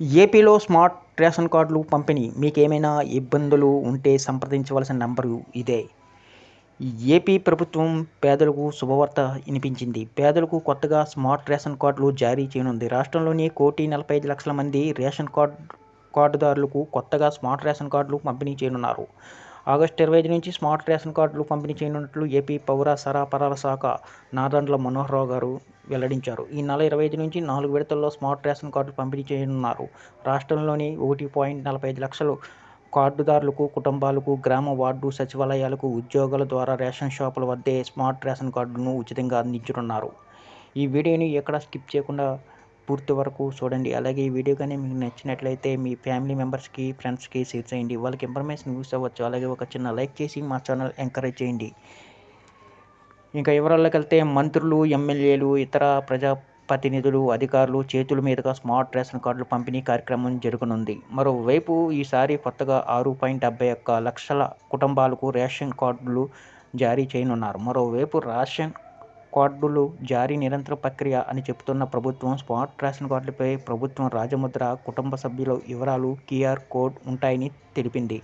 ఏపీలో smart ration కార్డులు పంపిణీ. మీకేమైనా ఇబ్బందులు ఉంటే సంప్రదించవలసిన నంబరు ఇదే. ఏపీ ప్రభుత్వం పేదలకు శుభవార్త వినిపించింది. పేదలకు కొత్తగా స్మార్ట్ రేషన్ కార్డులు జారీ చేయనుంది. రాష్ట్రంలోని కోటి నలభై ఐదు లక్షల మంది రేషన్ కార్డు కార్డుదారులకు కొత్తగా స్మార్ట్ రేషన్ కార్డులు పంపిణీ చేయనున్నారు. ఆగస్టు ఇరవై ఐదు నుంచి స్మార్ట్ రేషన్ కార్డులు పంపిణీ చేయనున్నట్లు ఏపీ పౌర సరఫరాల శాఖ నాదండ్ల మనోహరరావు గారు వెల్లడించారు. ఈ నెల ఇరవై ఐదు నుంచి నాలుగు విడతల్లో స్మార్ట్ రేషన్ కార్డులు పంపిణీ చేయనున్నారు. రాష్ట్రంలోని ఒకటి పాయింట్ నలభై ఐదు లక్షలు కార్డుదారులకు కుటుంబాలకు గ్రామ వార్డు సచివాలయాలకు ఉద్యోగుల ద్వారా రేషన్ షాపుల వద్దే స్మార్ట్ రేషన్ కార్డును ఉచితంగా అందించనున్నారు. ఈ వీడియోని ఎక్కడ స్కిప్ చేయకుండా పూర్తి వరకు చూడండి. అలాగే ఈ వీడియో కానీ మీకు నచ్చినట్లయితే మీ ఫ్యామిలీ మెంబర్స్కి ఫ్రెండ్స్కి షేర్ చేయండి. వాళ్ళకి ఇన్ఫర్మేషన్ యూస్ అవ్వచ్చు. అలాగే ఒక చిన్న లైక్ చేసి మా ఛానల్ ఎంకరేజ్ చేయండి. ఇంకా వివరాల్లోకి వెళ్తే మంత్రులు ఎమ్మెల్యేలు ఇతర ప్రజాప్రతినిధులు అధికారులు చేతుల మీదుగా స్మార్ట్ రేషన్ కార్డులు పంపిణీ కార్యక్రమం జరగనుంది. మరోవైపు ఈసారి కొత్తగా ఆరు పాయింట్ డెబ్బై ఒక్క లక్షల కుటుంబాలకు రేషన్ కార్డులు జారీ చేయనున్నారు. మరోవైపు రేషన్ కార్డులు జారీ నిరంతర ప్రక్రియ అని చెబుతున్న ప్రభుత్వం స్మార్ట్ రేషన్ కార్డులపై ప్రభుత్వం రాజముద్ర కుటుంబ సభ్యుల వివరాలు క్యూఆర్ కోడ్ ఉంటాయని తెలిపింది.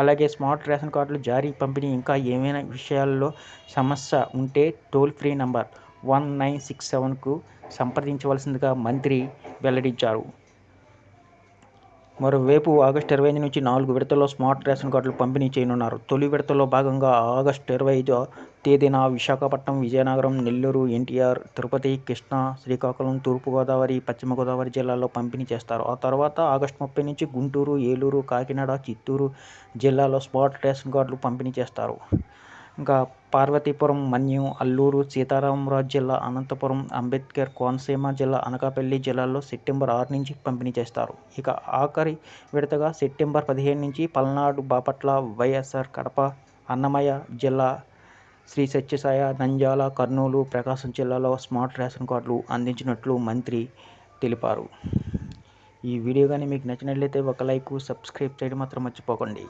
అలాగే స్మార్ట్ రేషన్ కార్డులు జారీ పంపిణీ ఇంకా ఏమైనా విషయాల్లో సమస్య ఉంటే toll free number one nine six సెవెన్కు సంప్రదించవలసిందిగా మంత్రి వెల్లడించారు. మరోవైపు ఆగస్టు ఇరవై ఐదు నుంచి నాలుగు విడతల్లో స్మార్ట్ రేషన్ కార్డులు పంపిణీ చేయనున్నారు. తొలి విడతలో భాగంగా ఆగస్టు ఇరవై ఐదు తేదీన విశాఖపట్నం విజయనగరం నెల్లూరు ఎన్టీఆర్ తిరుపతి కృష్ణా శ్రీకాకుళం తూర్పుగోదావరి పశ్చిమ గోదావరి జిల్లాల్లో పంపిణీ చేస్తారు. ఆ తర్వాత ఆగస్టు ముప్పై నుంచి గుంటూరు ఏలూరు కాకినాడ చిత్తూరు జిల్లాలో స్మార్ట్ రేషన్ కార్డులు పంపిణీ చేస్తారు. ఇంకా పార్వతీపురం మన్యం అల్లూరు సీతారామరాజు జిల్లా అనంతపురం అంబేద్కర్ కోనసీమ జిల్లా అనకాపల్లి జిల్లాల్లో సెప్టెంబర్ ఆరు నుంచి పంపిణీ చేస్తారు. ఇక ఆఖరి విడతగా సెప్టెంబర్ పదిహేను నుంచి పల్నాడు బాపట్ల వైఎస్ఆర్ కడప అన్నమయ్య జిల్లా శ్రీ సత్యసాయ నంద్యాల కర్నూలు ప్రకాశం జిల్లాలో స్మార్ట్ రేషన్ కార్డులు అందించినట్లు మంత్రి తెలిపారు. ఈ వీడియో కానీ మీకు నచ్చినట్లయితే ఒక లైక్ సబ్స్క్రైబ్ చేయడం మాత్రం మర్చిపోకండి.